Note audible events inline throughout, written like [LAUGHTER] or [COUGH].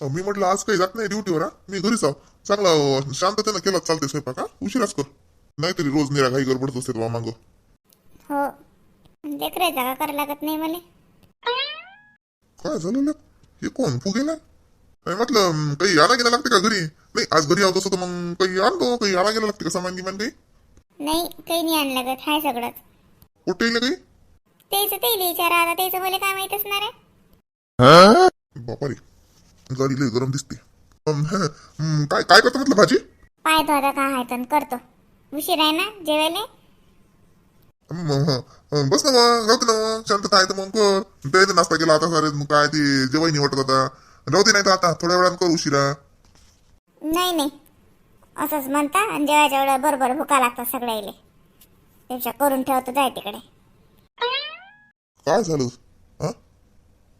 मी म्हटलं आज काही जात नाही ड्युटीवर हा? मी घरीच आहो. चांगला शांततेनं केला चालते स्वयंपाक हा? उशिराच कर. नाहीतरी रोज निरा घाई गडबडत असते बा मागं. हो. लेकरायचा का करायला लागत नाही मला. काय झालं? हे कोण फुगेला नाही म्हटलं अं, काही आणा गेला लागते का घरी? नाही आज घरी आहोत असं तर मग काही आणतो काही आणा गेला लागते का सामान गिमान काही? नाही काही नाही आणलं लागत हाय सगळंच. कुठे येईल काही? त्याचं ते विचारा आता त्याचं मला काय माहीत असणार आहे. बापा रे गाडी लई गरम दिसते. हं, काय काय करतो म्हटलं भाजी? पाहतो आता काय आहे तर करतो. उशीर आहे ना जेवायला? हं, बस ना मग राहते ना मग शांतता आहे तर मग कर. ते नाश्ता केला आता सारे मग काय ते जेवाय नाही वाटत आता. राहू दे नाही तर आता थोड्या वेळानं कर उशिरा. नाही नाही. असंच म्हणता आणि जेवायच्या वेळेला बरोबर भुका लागतात सगळ्याले त्याच्या करून ठेवतो जाय तिकडे. काय झालं? हा?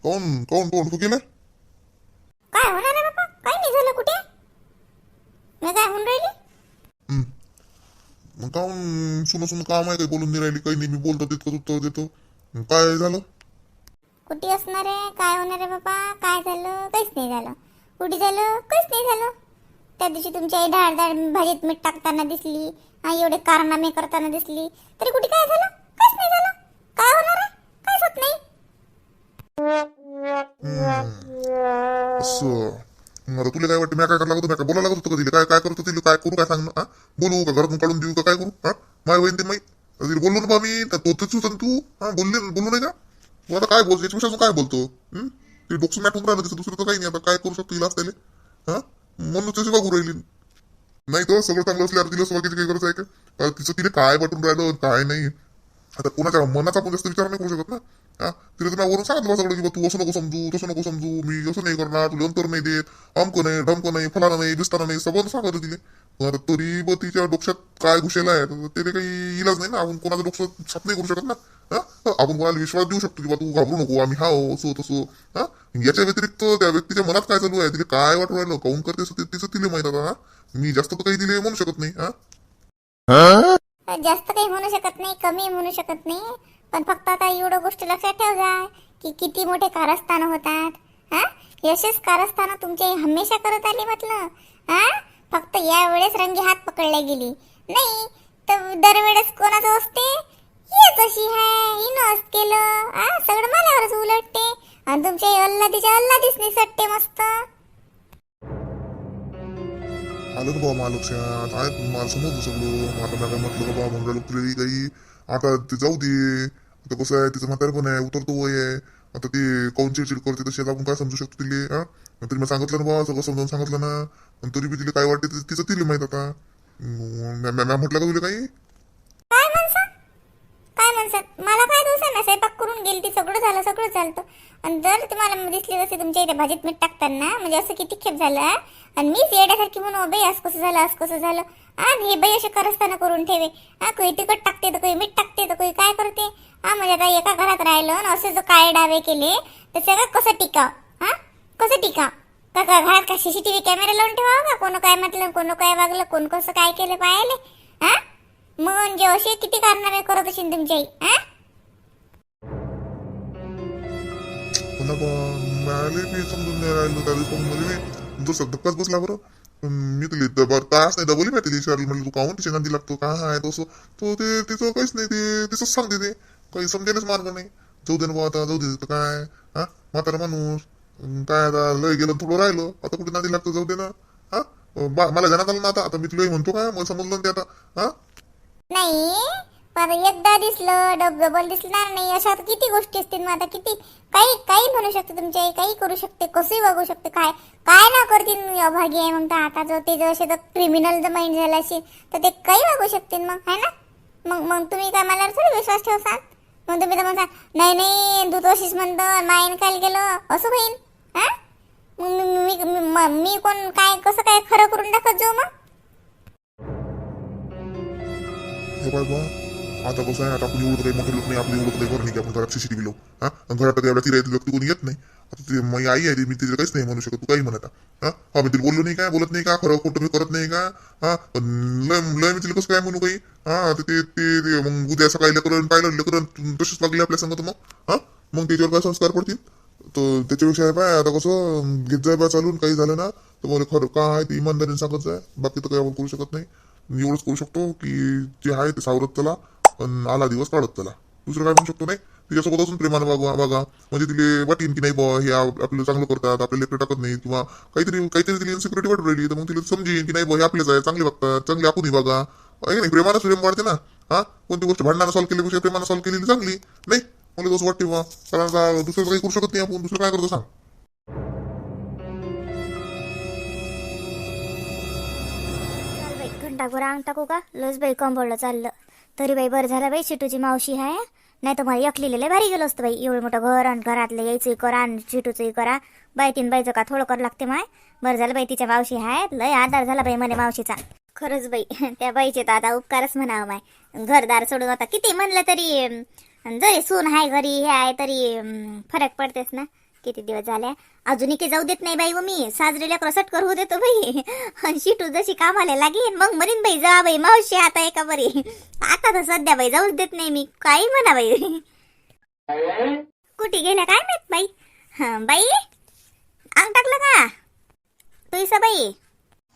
कोण कोण कोण फुगेला काय होणार आहे बाबा काय नाही झालं कुठे? मी काय म्हणून राहिली? मग काऊन सुन सुन काम आहे? काही बोलून नाही राहिली. काही नाही मी बोलतो तितकं उत्तर देतो. काय झालं? कुठे असणार आहे? काय होणार आहे बाबा काय झालं? काहीच नाही झालं. कुठे झालं? काहीच नाही झालं. त्या दिवशी तुमची आई डाळ भाजीत मीठ टाकताना दिसली. आई एवढे कारनामे करताना दिसली. तरी कुठे काय झालं? काहीच नाही झालं. काय होणार आहे? काहीच होत नाही. असं. आता तुला काय वाटतं मी काय करायला लागतो मी काय बोलायला लागत होतो का तिला काय काय करतो तिला काय करू काय सांग हा? बोलू का? घरातून काढून देऊ का? काय करू? हा? माय वहीन ते माई तिला बोललो ना बा मी तो होता तू. हा बोलले बोलू नाही का? तू आता काय बोलतो याच्यापेक्षा काय बोलतो? ते डोक्स मॅटून राहिलं तिचं दुसरं तर काही नाही. आता काय करू शकतो तिला असलेले? हा? म्हणून तशी बघू राहिली नाही तर सगळं चांगलं असल्यावर तिला स्वागत काही गरज आहे का? तिचं तिने काय वाटून राहिलं? काय नाही. आता कोणाच्या मनाचा आपण जास्त विचार नाही करू शकत ना. हा? तिला तर वरून सांगितलं सगळं की बा तू असं नको समजू तसं नको समजू मी असं नाही करणार तुला अंतर नाही देत अमक नाही ढमक नाही फलाना नाही बिस्ताना नाही सगळं सांगत तिले आता तरी ब तिच्या डोक्यात काय घुसेला आहे? ते काही इलाज नाही ना? आपण कोणाचं डोकं छाप नाही करू शकत ना? हा? आपण कोणाला विश्वास देऊ शकतो की बा तू घाबरू नको आम्ही हा असो तसो. हा? याच्या व्यतिरिक्त त्या व्यक्तीच्या मनात काय चालू आहे? तिला काय वाटू राहिलं? काऊन करते तिचं तिला माहीत आता हा? मी जास्त तर काही दिले म्हणू शकत नाही हा? जास्त काही म्हणू शकत नाही कमी म्हणू शकत नाही. पण फक्त आता एवढं गोष्टी लक्षात ठेव जा की किती मोठे कारस्थान होतात. हा? यशच कारस्थान तुमचे हमेशा करत आली म्हटलं. हा? फक्त यावेळेस रंगी हात पकडले गेली. नाही तर दरवेळेस कोणाचं असते? हेच कशी आहे हिनं केलं. हा? सगळं माझ्यावरच उलटते. आणि तुमच्या अल्लादीच्या अल्लादीच निसटते मस्त. आलं ना बाबा मला लक्षात आहे मला समजलं सगळं मला मी म्हटलं का बाबा म्हणलं तुला काही आता ते जाऊ दे. आता कसं आहे तिचं म्हातार पण आहे उतरतो वय आहे. आता ते काऊन चिडचिड करते तशी आपण काय समजू शकतो तिले हा? तरी मी सांगितलं ना बाबा सगळं समजावून सांगितलं ना. पण तरी बी तिला काय वाटते तिचं तिला माहीत आता. मॅम म्हटलं का तुला काही? काय म्हणसात काय म्हणसात मला स्वयंपाक करून गेली ती सगळं झालं सगळं चालतं. आणि जर तुम्हाला दिसली जसे तुमच्या इथे भाजीत मीठ टाकताना म्हणजे असं किती खेप झालं आणि मीच येड्यासारखी म्हणून बाई असं कसं झालं असं कसं झालं? आणि हे बाई असे करस्ताना करून ठेवे. हा कोणी तिखट टाकते तर कोणी मीठ टाकते तर कोणी काय करते? हा म्हणजे आता एका घरात राहिलं आणि असे जो काय डावे केले तर सगळं कसं टिकाव? हा कसं टिकाव? का का घरात का सीसीटीव्ही कॅमेरा लावून ठेवावं का? कोण काय म्हटलं कोण काय वागलं कोण कसं काय केलं पाहिले हा? मग म्हणजे असे किती कारणामे करत असेल तुमची आई हा? पण मला बी समजून नाही राहिलं त्या दिवशी मध्ये मी जसं धक्काच बसला बरं. पण मी तुला डबर तास नाही डबल माहिती तिला म्हणलं तू काहून तिच्या नांदी लागतो? काय आहे तसं तो ते तिचं काहीच नाही ते तिचंच सांगते ते. काही समजेलच मार्ग नाही. जाऊ दे ना बुवा आता जाऊ दे तर काय? हा? म्हातारा माणूस. काय आता लय गेलं थोडं राहिलं. आता कुठे नांदी लागतो जाऊ दे ना. हा? बा- मला जाण्यात आलं ना आता? आता मी तुला म्हणतो काय मला समजलं ना ते आता. हा? पण एकदा दिसलं डब डबल दिसणार नाही अशा तर किती गोष्टी असतील मग आता किती? काही काही म्हणू शकते तुमच्या काही करू शकते कसंही वागू शकते काय काय ना करतील मी अभागी आहे मग तर आता जर ते जर असे तर क्रिमिनल जर माइंड झालं असेल तर ते काही वागू शकतील मग है ना? मग मग तुम्ही काय मला थोडी विश्वास ठेवसाल? मग तुम्ही तर म्हणता नाही नाही तू तशीच म्हणतं माईन काल गेलं असं होईन हा? मग मी मी- मी कोण काय कसं काय खरं करून टाकत जाऊ मग? आता कसं आहे आता आपण एवढं काही मोठे लोक नाही आपली एवढं काही करू नाही की आपण घरात सीसीटीव्ही लावू. हा? आणि घरात एवढ्या तिला व्यक्ती कोणी येत नाही. आता ते माझी आई आहे ती, मी तिला काहीच नाही म्हणू शकत तू काही म्हणत हा? हा मी तिला बोललो नाही काय बोलत नाही का? खरं खोटं मी करत नाही का? हा? पण लय लय मी तिला कसं काय म्हणू काही? हा ते ते ते- ते मग उद्या सकाळी लेकरं पाहिलं लेकरं तशीच वागली आपल्या संगत मग. हा? मग त्याच्यावर काय संस्कार पडतील? तर त्याच्यापेक्षा पाय आता कसं घेत जाय बा चालून काही झालं ना तर मला खरं का आहे ते इमानदारीने सांगत जाय? बाकी तर काही आपण करू शकत नाही. एवढंच करू शकतो की जे आहे ते सावरत त्याला पण आला दिवस काढत त्याला. दुसरं काय म्हणू शकतो नाही. तिच्यासोबत असून प्रेमानं वागा वागा. म्हणजे तिले वाटेन की नाही बुवा हे आपलं चांगलं करतात आपल्याला लेकर टाकत नाही किंवा काहीतरी काहीतरी तिला इन्सिक्युरिटी वाटू राहिली तर मग तिला समजेन की नाही बॉ हे आपलेच आहे चांगले बघतात चांगले आपणही बघा आहे नाही? प्रेमानं प्रेम वाढते ना. हा? कोणती गोष्ट भांडणानं सॉल्व्ह केली प्रेमानं सॉल्व केलेली चांगली. नाही? मला तसं वाटते बुवा कारण दुसरं काही करू शकत नाही आपण. दुसरं काय करतो सांग. चल बाई अंग टाकू का लस बाई कंबळलं चाललं. तरी बाई बरं झालं बाई चिटूची मावशी आहे नाही तर मला एकलीला भारी गेलो असतं बाई. एवढं मोठं घर आणि घरातलं यायचंही करा आणि चिटूचंही करा. बाई तीन बाईचं का थोडं कर लागते माय? बरं झालं बाई तिच्या मावशी आहे लय आधार झाला बाई मला मावशीचा. खरंच बाई [LAUGHS] त्या बाईचे तर आता उपकारच म्हणावं माय. घरदार सोडून आता किती म्हणलं तरी जरी सून आहे घरी हे आहे तरी फरक पडतेच ना. किती दिवस झाले? अजूनही काही जाऊ देत नाही बाई व मी. साजरीला क्रसट करू देतो बाई. आणि शिटू जशी कामाला लागेल मग म्हणीन बाई जा बाई मावशी आता एका बरी. आता तर सध्या बाई जाऊच देत नाही मी. काही म्हणा बाई. कुठे गेल्या काय माहीत बाई? हं, बाई अंग टाकलं का? तुईसा बाई.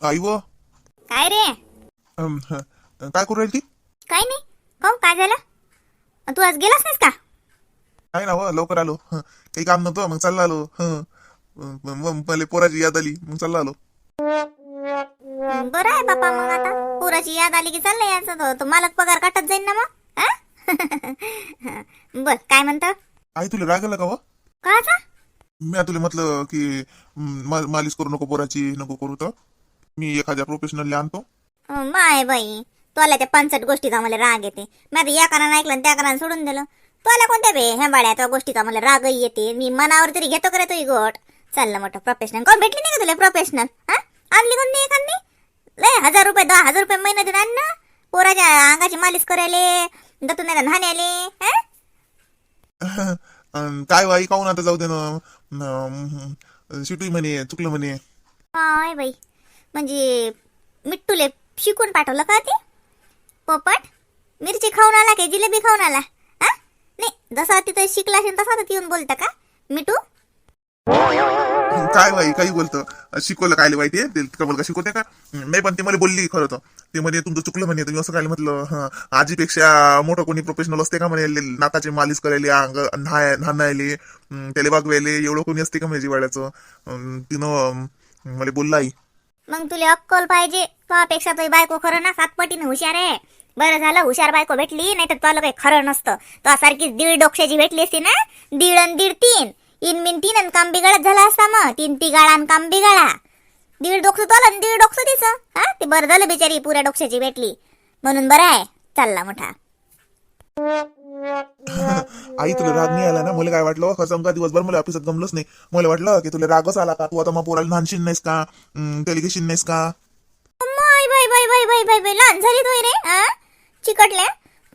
आई व. काय रे? अम, ह, काय करू राहिली ती? काय नाही. काहून काय झालं? तू आज गेलास नाहीस का? काय ना व लवकर आलो. ह, काही काम नव्हतं मग चाललो आलो. ह मला पोराची याद आली मग चाललो आलो. बरं आहे बापा मग आता. पुराची याद आली की चाललंय याचं तो- तो मालक पगार काटत जाईन ना मग हा? बर काय म्हणतं? आई तुला राग आला का काचा मी तुला म्हटलं की मालिश करू नको पोराची नको करू तर. मी एखाद्या प्रोफेशनल आणतो. माय बाई. तुला त्या पंचट गोष्टीचा मला राग येते. मी आता या कानानं ऐकलं त्या कानानं सोडून दिलं. तुला कोणत्या बे? हेंबाड्या त्या गोष्टीचा मला रागही येते. मी मनावर तरी घेतो करे तुझी गोट चाललं मोठं प्रोफेशनल कोण भेटली नाही का तुला प्रोफेशनल हा? आणली कोण नाही एखादी? लय हजार रुपये दहा हजार रुपये महिना देत आण ना. पोराच्या अंगाची मालिश करायले दतून नाही न्हाण्याले हा? काय व आई काहून आता जाऊ दे ना? न, शिटू म्हणे चुकलं म्हणे. काय बाई. म्हणजे मिट्टूले शिकून पाठवलं का ते? पोपट मिरची खाऊन आला की जिलेबी खाऊन आला? नाही जसा तिथं शिकला असेल तसा येऊन बोलता का? मिठू? काय बाई काही बोलतं? शिकवलं काय आहे ते का शिकवते का? नाही पण ते मला बोलली खरं तर. ते म्हणे तुमचं चुकलं म्हणे तुम्ही असं काय म्हटलं? आजीपेक्षा मोठं कोणी प्रोफेशनल असते का म्हणे? नाकाचे मालिश करायले न्हाणायले त्याला वागवायले एवढं कोणी असते का म्हणजे जिवाळ्याचं? तिनं मला बोलला आई. मग तुला अक्कल पाहिजे. तुझ्यापेक्षा तुझी बायको खरं ना सातपटीने हुशार आहे. बरं झालं हुशार बायको भेटली नाही तर तुला काही खरं नसतं. तुझ्यासारखी दीड डोक्याची भेटली असती ना दीड आणि दीड तीन. इन मिन तीन आणि काम बिघडत झाला असता मग. तीन तिगाळा आणि काम बिघाडा. दीड डोकं तुला आणि दीड डोकं तिचं. हा ते बरं झालं बिचारी पुऱ्या डोक्याची भेटली. म्हणून बरं आहे चालला मोठा. [LAUGHS] आई तुला राग नाही आला ना? मला काय वाटलं खरं समजा दिवसभर मला ऑफिसात गमलंच नाही. मला वाटलं की तुला रागच आला का? तू आता मग पोराला लहानशीन नाहीस का? हं, घेशील नाहीस का? Bye bye bye bye bye bye लहान झाली तू रे हा? चिकटल्या?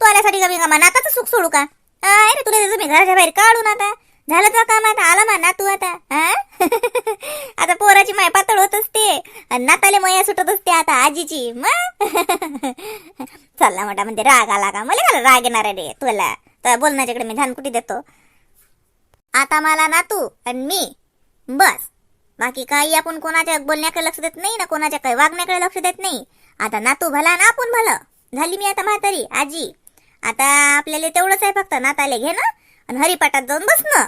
तू आल्यासाठी कमी का नाताचं सुख सोडू का? अरे तुला तुम्ही घराच्या बाहेर काढून आता. झालं तर काम आता. आला मा नातू आता. [LAUGHS] आता पोराची माय पातळ होत असते आणि नाताले मया सुटत असते आता आजीची. मग [LAUGHS] चला म्हटा म्हणजे राग आला का? मला का राग येणार आहे रे तुला? तर बोलण्याच्याकडे मी धानकुटी देतो. आता मला नातू आणि मी. बस. बाकी काही आपण कोणाच्या बोलण्याकडे लक्ष देत नाही ना कोणाच्या काही वागण्याकडे लक्ष देत नाही. आता नातू भला ना आपण भलं? झाली मी आता म्हातारी आजी. आता आपल्याला तेवढंच आहे फक्त नाताले घे ना. आणि हरिपाटात जाऊन बस ना.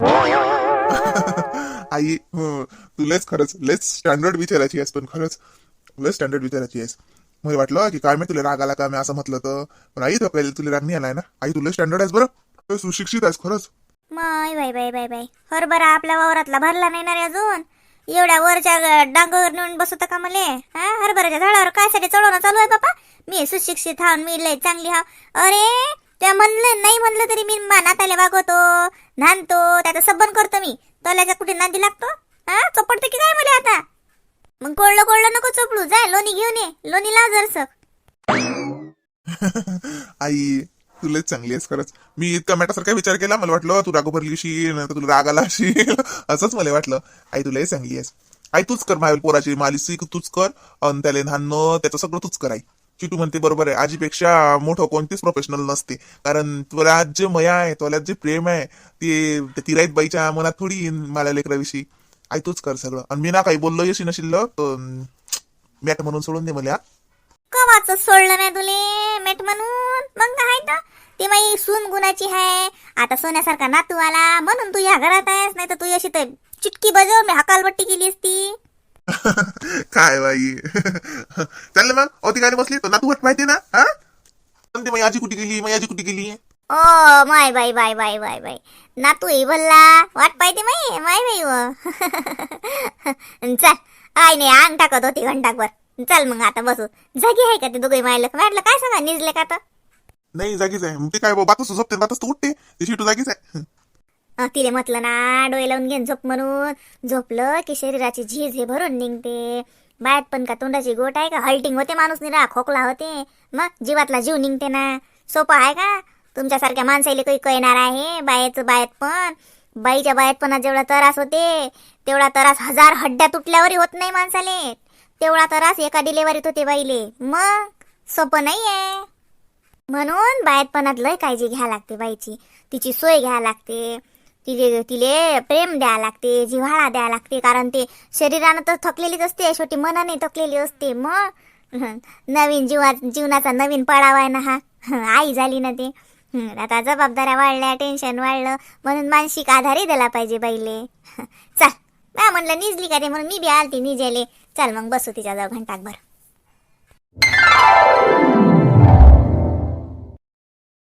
[LAUGHS] आई हं, तू लयच खरंच लयच स्टँडर्ड विचारायची आहेस पण खरंच. लय स्टँडर्ड विचारायची आहेस. मला वाटलं की काय मी तुला राग आला का मी असं म्हटलं तर. पण आई तर पहिले तुला राग नाही आलाय ना? आई तुला स्टँडर्ड आहेस बरं. तू सुशिक्षित आहेस खरंच. My bye bye bye bye हरभरा आपल्या वावरातला भरला नाही ना रे अजून. एवढ्या वरच्या डांगर डांगावर नेऊन बसवता का मले? हा? हरभऱ्याच्या झाडावर काय साठी चढवणं चालू आहे बापा? मी सुशिक्षित हाव मी लय चांगली हा अरे त्या म्हणलं नाही म्हणलं तरी मी मा नाताले वागवतो नांदतो त्याचं सबन करतो मी. तोल्याच्या कुठे नांदी लागतो? हा? चोपडते की काय मला आता? मग कोळलं कोळलं नको चोपडू. जाय लोणी घेऊन ये. लोणी लाव जरसक आई तुला चांगली आहेस खरंच. मी इतका मॅटासारखा विचार केला मला वाटलं तू रागो भरली तुला राग आला असेल [LAUGHS] असंच मला वाटलं. आई तुलाही चांगली आहेस. आई तूच कर मायल पोराची मालिसी तूच कर. आणि त्याला धान्य त्याचं सगळं तूच कर आई. चिटू म्हणते बरोबर आहे. आजीपेक्षा मोठं कोणतीच प्रोफेशनल नसते. कारण तुला जे मया आहे तुला जे प्रेम आहे ते तिराईत बाईच्या मनात थोडी येईन मला लेकराविषयी. आई तूच कर सगळं. आणि मी ना काही बोललो येशी नशिल्लं तर मॅट म्हणून सोडून दे मला. कवाच सोडलं नाही तुले मेट म्हणून. मग काय तर? ती माई सून गुणाची आहे आता सोन्यासारखा नातू आला म्हणून तू या घरात आहेस नाही तर तू अशी तर चिटकी बजाव मी हकालपट्टी केली असती. [LAUGHS] काय बाई? [LAUGHS] चाललं मग अवती काय बसली. तर नातू वाट माहिती ना? हा? म्हणते माझी आजी कुठे गेली? माझी आजी कुठे गेली? ओ माय बाई बाय बाय बाय बाय नातू ही बोलला वाट पाहिजे माई माय बाई व. [LAUGHS] चल. आय नाही अंग टाकत होती घंटाकवर चल मग आता बसू. जागी आहे का ते दोघे मायलं? म्हटलं काय सांगा निजले का तर नाही जागीच आहे. मग ते काय बातच झोपते बातच तर उठते ती शिटू जागीच आहे. अं, तिले म्हटलं ना डोळे लावून घेऊन झोप म्हणून. झोपलं की शरीराची झीज हे भरून निघते. बाहेर पण का तोंडाची गोट आहे का? हल्टिंग होते माणूस निरा खोकला होते. मग जीवातला जीव निघते ना. सोपं आहे का? तुमच्यासारख्या माणसाला काही कळणार आहे बायाचं बायात पण. बाईच्या बायात पण जेवढा त्रास होते तेवढा त्रास हजार हड्ड्या तुटल्यावरही होत नाही माणसाले. तेवढा त्रास एका डिलेवरीत होते बाईले. मग? सोपं नाही आहे म्हणून बाहेरपणात लय काळजी घ्या लागते बाईची. तिची सोय घ्या लागते. तिले तिले प्रेम द्या लागते जिव्हाळा द्या लागते कारण ते शरीरानं तर थकलेलीच असते शेवटी मनाने थकलेली असते. मग? [LAUGHS] नवीन जीवा जीवनाचा नवीन पडावा आहे ना हा. [LAUGHS] आई झाली ना ते. आता जबाबदाऱ्या वाढल्या टेन्शन वाढलं म्हणून मानसिक आधारही दिला पाहिजे बाईले. [LAUGHS] चल म्हणलं निजली का ते? म्हणून मी बी आलती निजेले. चल मग बसू तिच्या जाऊ घंटाकभर